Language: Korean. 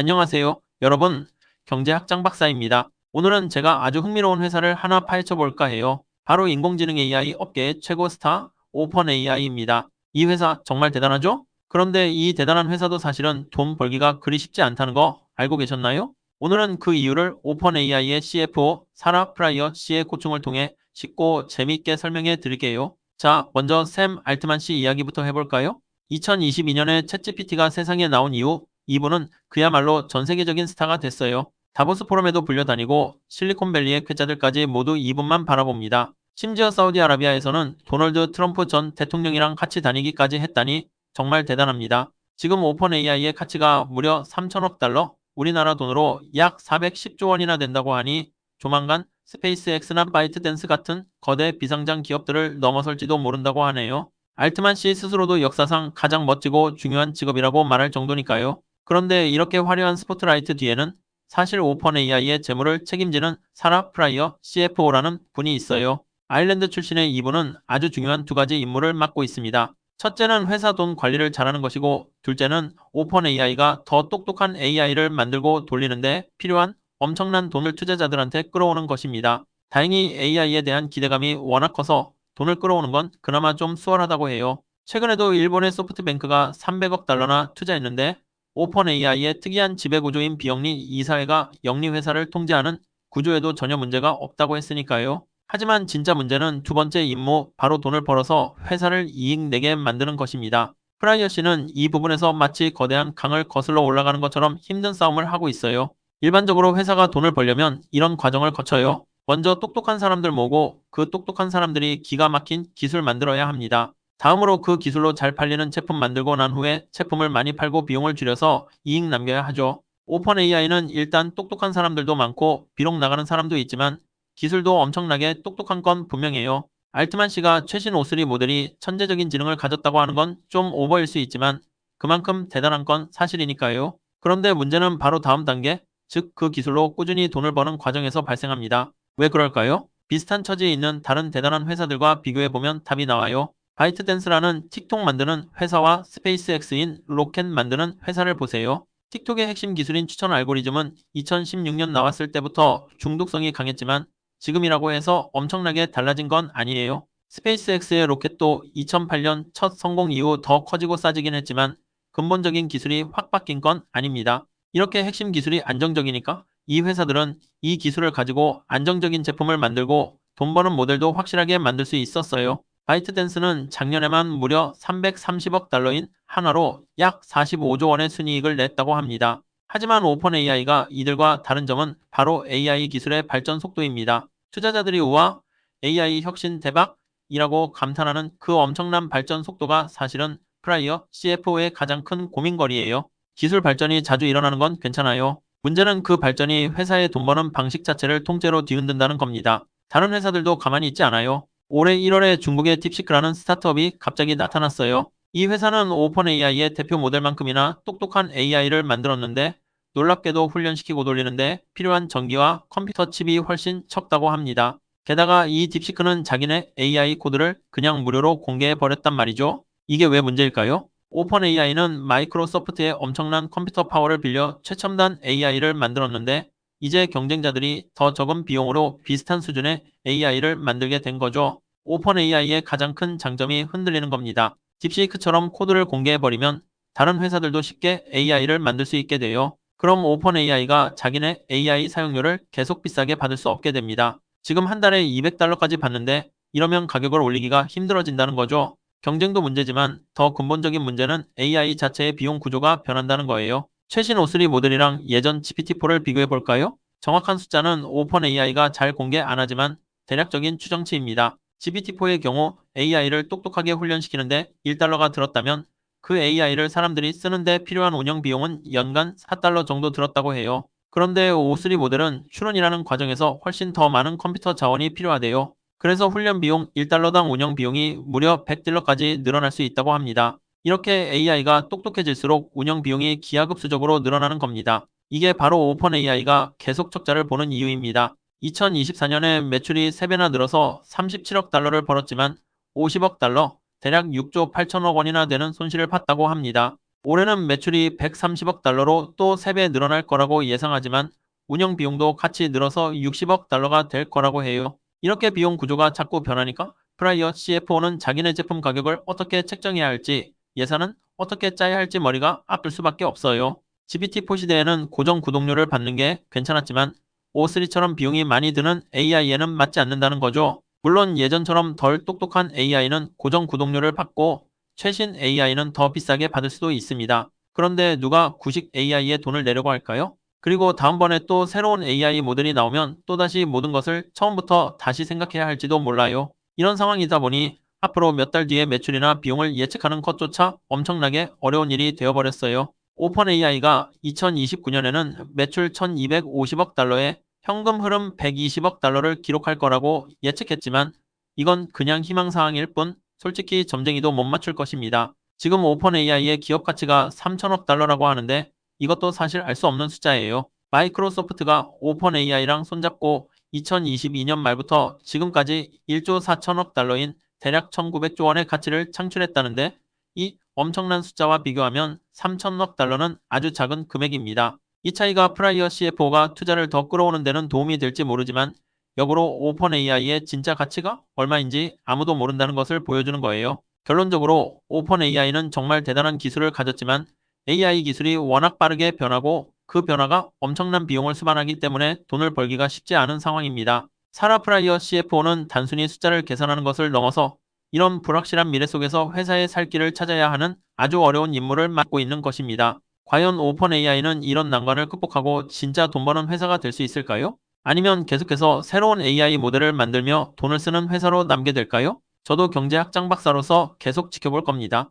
안녕하세요. 여러분, 경제학장 박사입니다. 오늘은 제가 아주 흥미로운 회사를 하나 파헤쳐 볼까 해요. 바로 인공지능 AI 업계의 최고 스타 오펀 AI입니다. 이 회사 정말 대단하죠? 그런데 이 대단한 회사도 사실은 돈 벌기가 그리 쉽지 않다는 거 알고 계셨나요? 오늘은 그 이유를 오펀 AI의 CFO 사라 프라이어 씨의 코칭을 통해 쉽고 재미있게 설명해 드릴게요. 자, 먼저 샘 알트만 씨 이야기부터 해볼까요? 2022년에 챗GPT가 세상에 나온 이후 이분은 그야말로 전 세계적인 스타가 됐어요. 다보스 포럼에도 불려다니고 실리콘밸리의 괴짜들까지 모두 이분만 바라봅니다. 심지어 사우디아라비아에서는 도널드 트럼프 전 대통령이랑 같이 다니기까지 했다니 정말 대단합니다. 지금 오픈 AI의 가치가 무려 3천억 달러, 우리나라 돈으로 약 410조 원이나 된다고 하니 조만간 스페이스X나 바이트댄스 같은 거대 비상장 기업들을 넘어설지도 모른다고 하네요. 알트만 씨 스스로도 역사상 가장 멋지고 중요한 직업이라고 말할 정도니까요. 그런데 이렇게 화려한 스포트라이트 뒤에는 사실 오펀 AI의 재무를 책임지는 사라 프라이어 CFO라는 분이 있어요. 아일랜드 출신의 이분은 아주 중요한 두 가지 임무를 맡고 있습니다. 첫째는 회사 돈 관리를 잘하는 것이고 둘째는 오펀 AI가 더 똑똑한 AI를 만들고 돌리는데 필요한 엄청난 돈을 투자자들한테 끌어오는 것입니다. 다행히 AI에 대한 기대감이 워낙 커서 돈을 끌어오는 건 그나마 좀 수월하다고 해요. 최근에도 일본의 소프트뱅크가 300억 달러나 투자했는데 오펀 AI의 특이한 지배구조인 비영리 이사회가 영리회사를 통제하는 구조에도 전혀 문제가 없다고 했으니까요. 하지만 진짜 문제는 두 번째 임무, 바로 돈을 벌어서 회사를 이익 내게 만드는 것입니다. 프라이어 씨는 이 부분에서 마치 거대한 강을 거슬러 올라가는 것처럼 힘든 싸움을 하고 있어요. 일반적으로 회사가 돈을 벌려면 이런 과정을 거쳐요. 먼저 똑똑한 사람들 모으고 그 똑똑한 사람들이 기가 막힌 기술 만들어야 합니다. 다음으로 그 기술로 잘 팔리는 제품 만들고 난 후에 제품을 많이 팔고 비용을 줄여서 이익 남겨야 하죠. 오픈 AI는 일단 똑똑한 사람들도 많고 비록 나가는 사람도 있지만 기술도 엄청나게 똑똑한 건 분명해요. 알트만 씨가 최신 오스리 모델이 천재적인 지능을 가졌다고 하는 건 좀 오버일 수 있지만 그만큼 대단한 건 사실이니까요. 그런데 문제는 바로 다음 단계, 즉 그 기술로 꾸준히 돈을 버는 과정에서 발생합니다. 왜 그럴까요? 비슷한 처지에 있는 다른 대단한 회사들과 비교해보면 답이 나와요. 바이트댄스라는 틱톡 만드는 회사와 스페이스X인 로켓 만드는 회사를 보세요. 틱톡의 핵심 기술인 추천 알고리즘은 2016년 나왔을 때부터 중독성이 강했지만 지금이라고 해서 엄청나게 달라진 건 아니에요. 스페이스X의 로켓도 2008년 첫 성공 이후 더 커지고 싸지긴 했지만 근본적인 기술이 확 바뀐 건 아닙니다. 이렇게 핵심 기술이 안정적이니까 이 회사들은 이 기술을 가지고 안정적인 제품을 만들고 돈 버는 모델도 확실하게 만들 수 있었어요. 바이트댄스는 작년에만 무려 330억 달러인 한화로 약 45조 원의 순이익을 냈다고 합니다. 하지만 오픈 AI가 이들과 다른 점은 바로 AI 기술의 발전 속도입니다. 투자자들이 우와 AI 혁신 대박이라고 감탄하는 그 엄청난 발전 속도가 사실은 프라이어 CFO의 가장 큰 고민거리예요. 기술 발전이 자주 일어나는 건 괜찮아요. 문제는 그 발전이 회사의 돈 버는 방식 자체를 통째로 뒤흔든다는 겁니다. 다른 회사들도 가만히 있지 않아요. 올해 1월에 중국의 딥시크라는 스타트업이 갑자기 나타났어요. 이 회사는 오픈 AI의 대표 모델만큼이나 똑똑한 AI를 만들었는데 놀랍게도 훈련시키고 돌리는데 필요한 전기와 컴퓨터 칩이 훨씬 적다고 합니다. 게다가 이 딥시크는 자기네 AI 코드를 그냥 무료로 공개해 버렸단 말이죠. 이게 왜 문제일까요? 오픈 AI는 마이크로소프트의 엄청난 컴퓨터 파워를 빌려 최첨단 AI를 만들었는데 이제 경쟁자들이 더 적은 비용으로 비슷한 수준의 AI를 만들게 된 거죠. 오픈 AI의 가장 큰 장점이 흔들리는 겁니다. 딥시크처럼 코드를 공개해버리면 다른 회사들도 쉽게 AI를 만들 수 있게 돼요. 그럼 오픈 AI가 자기네 AI 사용료를 계속 비싸게 받을 수 없게 됩니다. 지금 한 달에 200달러까지 받는데 이러면 가격을 올리기가 힘들어진다는 거죠. 경쟁도 문제지만 더 근본적인 문제는 AI 자체의 비용 구조가 변한다는 거예요. 최신 오스리 모델이랑 예전 GPT-4를 비교해 볼까요? 정확한 숫자는 오픈 AI가 잘 공개 안 하지만 대략적인 추정치입니다. GPT-4의 경우 AI를 똑똑하게 훈련시키는데 1달러가 들었다면 그 AI를 사람들이 쓰는데 필요한 운영 비용은 연간 4달러 정도 들었다고 해요. 그런데 O3 모델은 추론이라는 과정에서 훨씬 더 많은 컴퓨터 자원이 필요하대요. 그래서 훈련 비용 1달러당 운영 비용이 무려 100달러까지 늘어날 수 있다고 합니다. 이렇게 AI가 똑똑해질수록 운영 비용이 기하급수적으로 늘어나는 겁니다. 이게 바로 오픈 AI가 계속 적자를 보는 이유입니다. 2024년에 매출이 3배나 늘어서 37억 달러를 벌었지만 50억 달러, 대략 6조 8천억 원이나 되는 손실을 봤다고 합니다. 올해는 매출이 130억 달러로 또 3배 늘어날 거라고 예상하지만 운영 비용도 같이 늘어서 60억 달러가 될 거라고 해요. 이렇게 비용 구조가 자꾸 변하니까 프라이어 CFO는 자기네 제품 가격을 어떻게 책정해야 할지 예산은 어떻게 짜야 할지 머리가 아플 수밖에 없어요. GPT-4 시대에는 고정 구독료를 받는 게 괜찮았지만 O3처럼 비용이 많이 드는 AI에는 맞지 않는다는 거죠. 물론 예전처럼 덜 똑똑한 AI는 고정 구독료를 받고 최신 AI는 더 비싸게 받을 수도 있습니다. 그런데 누가 구식 AI에 돈을 내려고 할까요? 그리고 다음번에 또 새로운 AI 모델이 나오면 또다시 모든 것을 처음부터 다시 생각해야 할지도 몰라요. 이런 상황이다 보니 앞으로 몇 달 뒤의 매출이나 비용을 예측하는 것조차 엄청나게 어려운 일이 되어버렸어요. 오픈 AI가 2029년에는 매출 1250억 달러에 현금 흐름 120억 달러를 기록할 거라고 예측했지만 이건 그냥 희망사항일 뿐 솔직히 점쟁이도 못 맞출 것입니다. 지금 오픈 AI의 기업 가치가 3천억 달러라고 하는데 이것도 사실 알 수 없는 숫자예요. 마이크로소프트가 오픈 AI랑 손잡고 2022년 말부터 지금까지 1조 4천억 달러인 대략 1900조 원의 가치를 창출했다는데 이 엄청난 숫자와 비교하면 3천억 달러는 아주 작은 금액입니다. 이 차이가 프라이어 CFO가 투자를 더 끌어오는 데는 도움이 될지 모르지만 역으로 오픈 AI의 진짜 가치가 얼마인지 아무도 모른다는 것을 보여주는 거예요. 결론적으로 오픈 AI는 정말 대단한 기술을 가졌지만 AI 기술이 워낙 빠르게 변하고 그 변화가 엄청난 비용을 수반하기 때문에 돈을 벌기가 쉽지 않은 상황입니다. 사라 프라이어 CFO는 단순히 숫자를 계산하는 것을 넘어서 이런 불확실한 미래 속에서 회사의 살 길을 찾아야 하는 아주 어려운 임무를 맡고 있는 것입니다. 과연 오픈 AI는 이런 난관을 극복하고 진짜 돈 버는 회사가 될 수 있을까요? 아니면 계속해서 새로운 AI 모델을 만들며 돈을 쓰는 회사로 남게 될까요? 저도 경제학 장 박사로서 계속 지켜볼 겁니다.